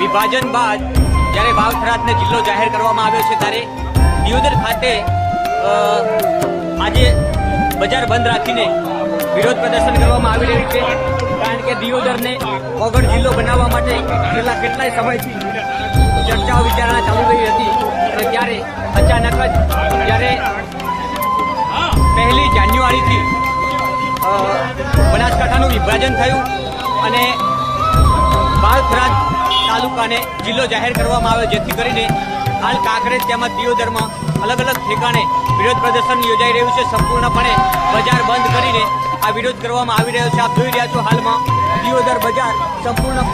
વિભાજન બાદ જ્યારે વાવથરાજને જિલ્લો જાહેર કરવામાં આવ્યો છે ત્યારે દિયોદર ખાતે આજે બજાર બંધ રાખીને વિરોધ પ્રદર્શન કરવામાં આવી રહ્યું છે. કારણ કે દિયોદરને વગર જિલ્લો બનાવવા માટે છેલ્લા કેટલાય સમયથી ચર્ચાઓ, વિચારણા ચાલુ રહી હતી. ત્યારે અચાનક જ, જ્યારે પહેલી જાન્યુઆરીથી બનાસકાંઠાનું વિભાજન થયું અને બાળ થરાદ તાલુકાને જિલ્લો જાહેર કરવામાં આવ્યો, જેથી કરીને હાલ કાંકરેજ તેમજ દિયોદરમાં અલગ અલગ ઠેકાણે વિરોધ પ્રદર્શન યોજાઈ રહ્યું છે. સંપૂર્ણપણે બજાર બંધ કરીને આ વિરોધ કરવામાં આવી રહ્યો છે. આપ જોઈ રહ્યા છો હાલમાં દિયોદર બજાર સંપૂર્ણ